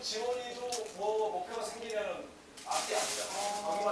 지원이도 뭐 목표가 생기면 앞이 아니다. 아.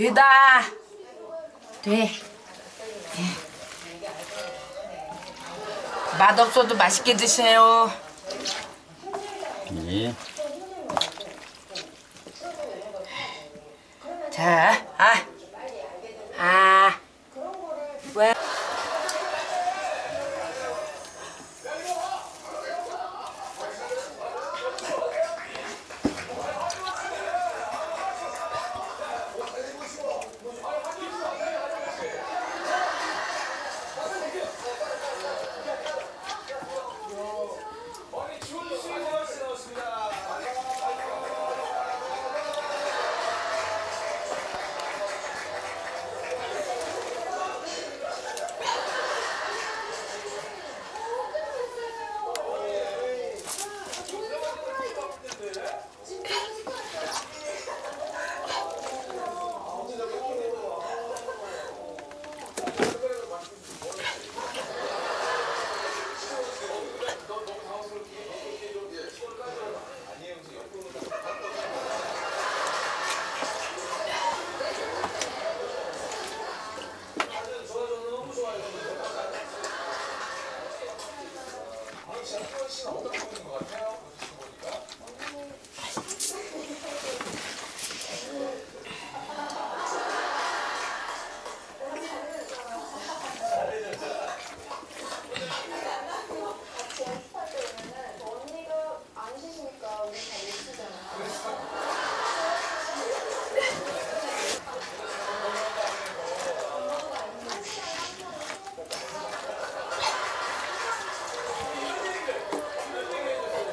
되다. 돼. 예. 맛없어도 맛있게 드세요. 예. 자, 아. 아. 왜?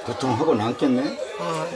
교통하고 남겠네. 어.